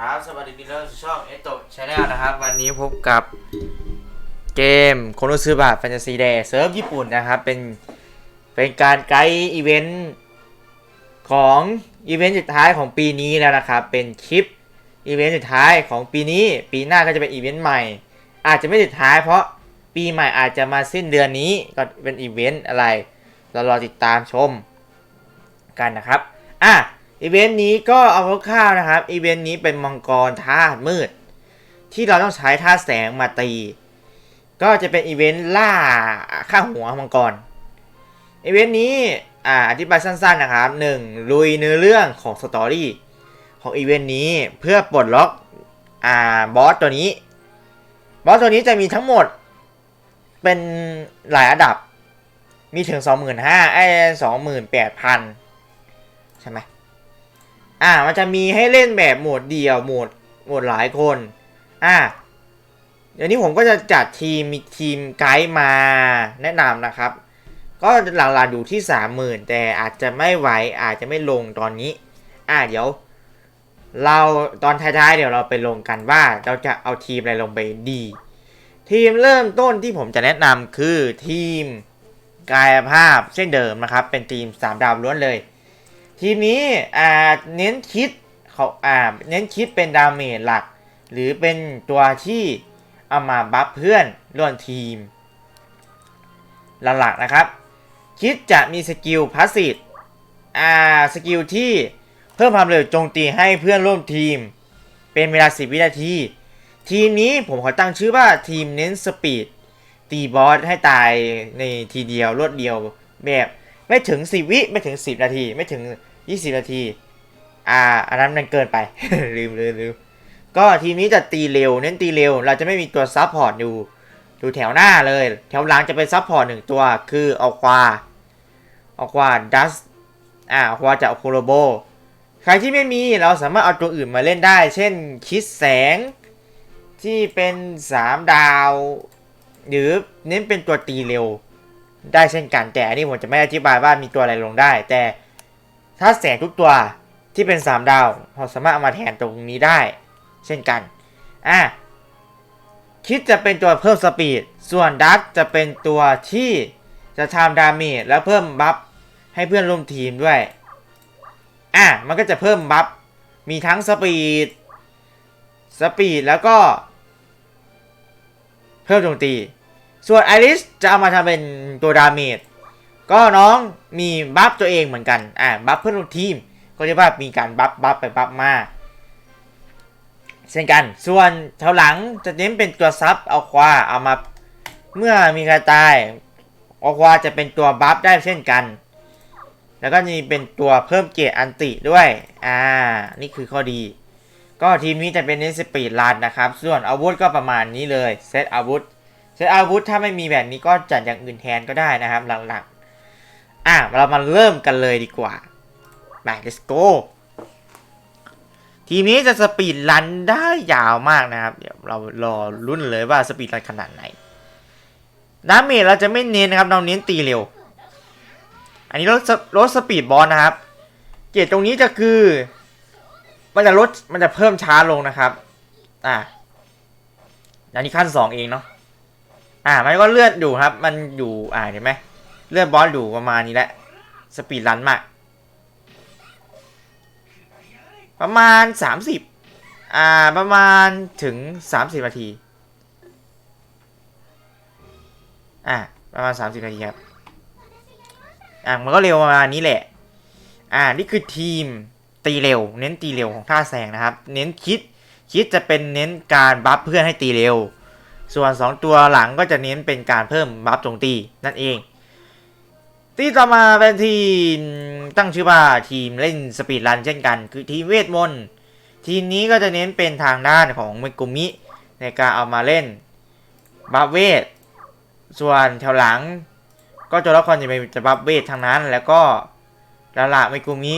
ครับสวัสดีพี่เลิศช่องเอโตชาแนลนะครับ วันนี้พบกับเกมโคโนซึบะแฟนตาซีเดย์เซิร์ฟญี่ปุ่นนะครับ เป็น เป็นการไกด์อีเวนต์ของอีเวนต์สุดท้ายของปีนี้แล้วนะครับ เป็นคลิปอีเวนต์สุดท้ายของปีนี้ ปีหน้าก็จะเป็นอีเวนต์ใหม่ อาจจะไม่สุดท้ายเพราะปีใหม่อาจจะมาสิ้นเดือนนี้ก็เป็นอีเวนต์อะไร เรารอติดตามชมกันนะครับ อะ อีเวนต์นี้ก็เอาคร่าวๆนะครับ อีเวนต์นี้เป็นมังกรธาตุมืด ที่เราต้องใช้ธาตุแสงมาตี ก็จะเป็นอีเวนต์ล่าฆ่าหัวมังกร อีเวนต์นี้อ่าอธิบายสั้นๆนะครับ 1. ลุยเนื้อเรื่องของสตอรี่ของอีเวนต์นี้เพื่อปลดล็อกอ่าบอสตัวนี้ บอสตัวนี้จะมีทั้งหมดเป็นหลายระดับ มีถึง 25,000ไอ้28,000 ใช่ไหม อ่า มันจะมีให้เล่นแบบโหมดเดียวโหมดโหมดหลายคน อ่า เดี๋ยวนี้ผมก็จะจัดทีมมีทีมไกด์มาแนะนำนะครับ ก็หลังๆอยู่ที่30,000แต่อาจจะไม่ไหวอาจจะไม่ลงตอนนี้ อ่าเดี๋ยว เราตอนท้ายๆเดี๋ยวเราไปลงกันว่าเราจะเอาทีมอะไรลงไปดี ทีมเริ่มต้นที่ผมจะแนะนำคือทีมกายภาพเช่นเดิมนะครับ เป็นทีม 3 ดาวล้วนเลย ทีนี้อ่าเน้นคิดเขาอ่าเน้นคิดเป็นดาเมจหลัก หรือเป็นตัวที่เอามาบัฟเพื่อนร่วมทีมหลักๆนะครับ คิดจะมีสกิลพาสซีฟอ่าสกิลที่เพิ่มความเร็วโจมตีให้เพื่อนร่วมทีม เป็นเวลา 10 วินาที ทีมนี้ผมขอตั้งชื่อว่าทีมเน้นสปีดตีบอสให้ตายในทีเดียวรวดเดียวแบบไม่ถึง 10 วิไม่ถึง 10 นาที ไม่ถึง 20นาที อ่า อันนั้นมันเกินไป ลืมลืมลืมก็ทีมนี้จะตีเร็ว เน้นตีเร็ว เราจะไม่มีตัวซับพอร์ตอยู่อยู่แถวหน้าเลย แถวหลังจะเป็นซับพอร์ตหนึ่งตัวคืออควาอควาดัสอ่าอควาจากโคโรโบ ใครที่ไม่มีเราสามารถเอาตัวอื่นมาเล่นได้ เช่นคิดแสงที่เป็น 3 ดาว หรือเน้นเป็นตัวตีเร็ว ได้เช่นกันแต่อันนี้ผมจะไม่อธิบายว่ามีตัวอะไรลงได้ แต่ ถ้าแสงทุกตัวที่เป็น 3 ดาวเราสามารถเอามาแทนตรงนี้ได้ เช่นกัน อะ คิดจะเป็นตัวเพิ่มสปีด ส่วนดัตจะเป็นตัวที่จะทำดาเมจแล้วเพิ่มบัฟให้เพื่อนร่วมทีมด้วย อะ มันก็จะเพิ่มบัฟ มีทั้งสปีด สปีดแล้วก็ เพิ่มโจมตี ส่วนไอริสจะเอามาทำเป็นตัวดาเมจ ก็น้องมีบัฟตัวเองเหมือนกัน อ่าบัฟเพื่อนร่วมทีม ก็เรียกว่ามีการบัฟบัฟไปบัฟมาเช่นกัน ส่วนแถวหลังจะเน้นเป็นตัวซับเอาควาเอามาเมื่อมีใครตายเอาควาจะเป็นตัวบัฟได้เช่นกัน แล้วก็มีเป็นตัวเพิ่มเกียรติอันติด้วย อ่า นี่คือข้อดี ก็ทีมนี้จะเป็นเน้นสปีดลันนะครับ ส่วนอาวุธก็ประมาณนี้เลย เซตอาวุธ เซตอาวุธถ้าไม่มีแบบนี้ก็จัดอย่างอื่นแทนก็ได้นะครับหลัก อะเรามาเริ่มกันเลยดีกว่าไป let's go ทีนี้จะสปีดรันได้ยาวมากนะครับ เดี๋ยวเรารอรุ่นเลยว่าสปีดรันขนาดไหนดาเมจเราจะไม่เน้นนะครับ เราเน้นตีเร็ว อันนี้ลดลดสปีดบอลนะครับ เกรตรงนี้จะคือ มันจะลดมันจะเพิ่มช้าลงนะครับ อ่าอันนี้ขั้นสองเองเนาะอ่า มันก็เลื่อนอยู่ครับ มันอยู่อ่าเห็นไหม เลื่อนบอสอยู่ประมาณนี้แหละ สปีดรันมาก ประมาณ 30 อ่า ประมาณถึง 30 นาที อ่าประมาณ 30 นาทีครับ อ่ามันก็เร็วประมาณนี้แหละ อ่า นี่คือทีมตีเร็ว เน้นตีเร็วของท่าแซงนะครับ เน้นคิด คิดจะเป็นเน้นการบัฟเพื่อนให้ตีเร็ว ส่วน 2 ตัวหลังก็จะเน้นเป็นการเพิ่มบัฟโจมตีนั่นเอง ที่ต่อมาเป็นทีมตั้งชื่อว่าทีมเล่นสปีดรันเช่นกัน คือทีมเวทมนต์ทีมนี้ก็จะเน้นเป็นทางด้านของเมกุมิ ในการเอามาเล่นบัฟเวท ส่วนแถวหลัง ก็ตัวละครจะเป็นจะบัฟเวททางนั้น แล้วก็ลาละเมกุมิ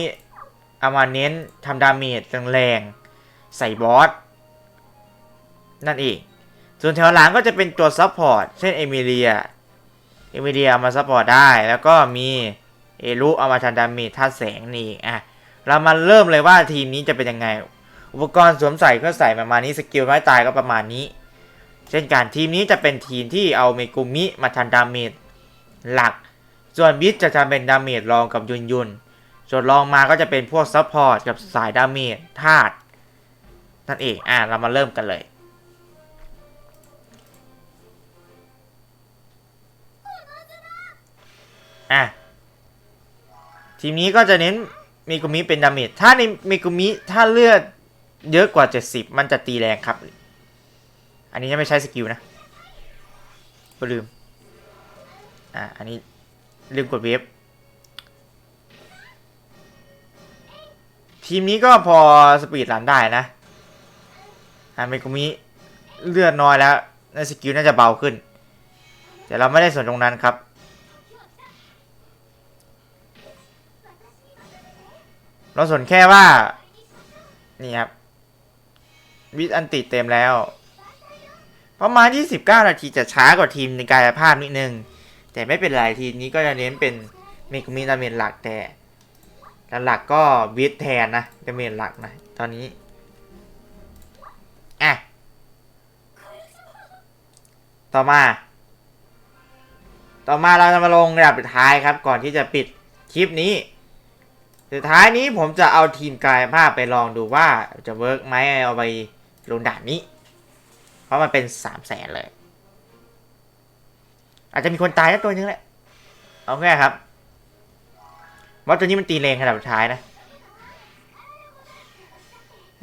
เอามาเน้นทำดาเมจแรงๆใส่บอสนั่นเองส่วนแถวหลังก็จะเป็นตัวซัพพอร์ตเช่นเอมิเลีย เอมิเลียเอามาซัพพอร์ตได้ แล้วก็มีเอรุเอามาทำดามจท่าแสงนี่อะเรามาเริ่มเลยว่าทีมนี้จะเป็นยังไง อุปกรณ์สวมใส่ก็ใส่ประมาณนี้สกิลไม้ตายก็ประมาณนี้ เช่นกันทีมนี้จะเป็นทีมที่เอาเมกุมิมาทันดาเมจหลัก ส่วนบิสจะทำเป็นดาเมจรองกับยุนยุนส่วนรองมาก็จะเป็นพวกซัพพอร์ตกับสายดาเมจธาตุนั่นเองอะเรามาเริ่มกันเลย อะ ทีมนี้ก็จะเน้นมีกุมิเป็นดาเมจ ถ้าในมีกุมิถ้าเลือดเยอะกว่า 70 มันจะตีแรงครับ อันนี้ยังไม่ใช้สกิลนะก็ลืม อะ อันนี้ลืมกดเวฟทีมนี้ก็พอสปีดรันได้นะ อ่าเมกุมิเลือดน้อยแล้วในสกิลน่าจะเบาขึ้น แต่เราไม่ได้สนตรงนั้นครับ เราสนแค่ว่า นี่ครับ วิทอันติดเต็มแล้ว ประมาณ 29 นาทีจะช้ากว่าทีมในกายภาพนิดนึง แต่ไม่เป็นไรทีมนี้ก็จะเน้นเป็นเมกุมิดาเมจหลักแต่หลักก็วิทแทนนะดาเมจหลักนะ ตอนนี้อะต่อมา ต่อมาเราจะมาลงระดับสุดท้ายครับ ก่อนที่จะปิดคลิปนี้ สุดท้ายนี้ผมจะเอาทีมกายภาพไปลองดูว่าจะเวิร์กไหมเอาไปลงด่านนี้ เพราะมันเป็นสามแสนเลย อาจจะมีคนตายสักตัวนึงแหละ เอาแค่ครับว่าตัวนี้มันตีแรงขนาดสุดท้ายนะ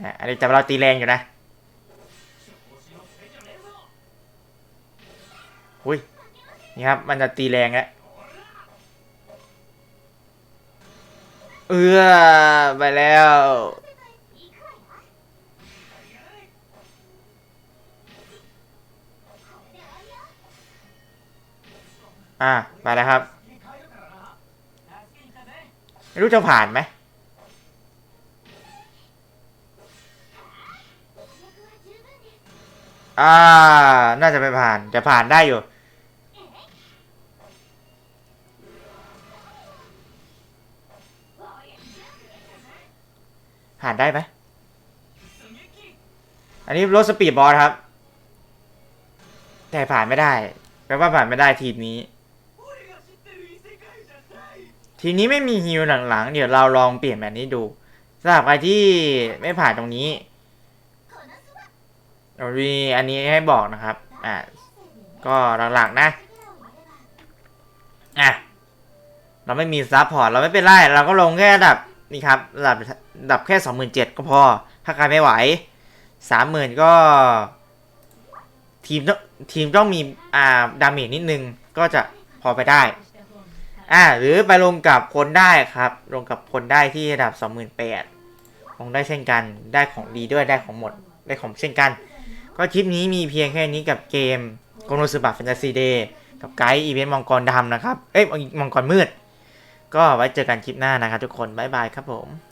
อะอันนี้แต่เราตีแรงอยู่นะอุ้ยนี่ครับ มันจะตีแรงแล้ว เออไปแล้ว อะไปแล้วครับ ไม่รู้จะผ่านไหมอ่า น่าจะไม่ผ่านแต่ผ่านได้อยู่ ผ่านได้ไหม อันนี้รถสปีดบอสครับ แต่ผ่านไม่ได้ แปลว่าผ่านไม่ได้ทีมนี้ ทีนี้ไม่มีฮิวหลังๆ เดี๋ยวเราลองเปลี่ยนแบบนี้ดูสำหรับใครที่ไม่ผ่านตรงนี้เรามีอันนี้ให้บอกนะครับ อ่าก็หลักๆนะ อะ เราไม่มีซับพอร์ต เราไม่เป็นไร เราก็ลงแค่ระดับ นี่ครับระดับระดับแค่สองหมื่นเจ็ดก็พอ ถ้าใครไม่ไหวสามหมื่นก็ทีมต้องทีมต้องมีอ่าดาเมจนิดนึง ก็จะพอไปได้ อ่าหรือไปลงกับคนได้ครับ ลงกับคนได้ที่ระดับ 28,000ลงได้เช่นกันได้ของดีด้วยได้ของหมดได้ของเช่นกัน ก็คลิปนี้มีเพียงแค่นี้กับเกมโกโนสุบะแฟนตาซีเดย์กับไกด์อีเวนต์มังกรดำนะครับ เอ้ยมังกรมืด ก็ไว้เจอกันคลิปหน้านะครับทุกคนบ๊ายบายครับผม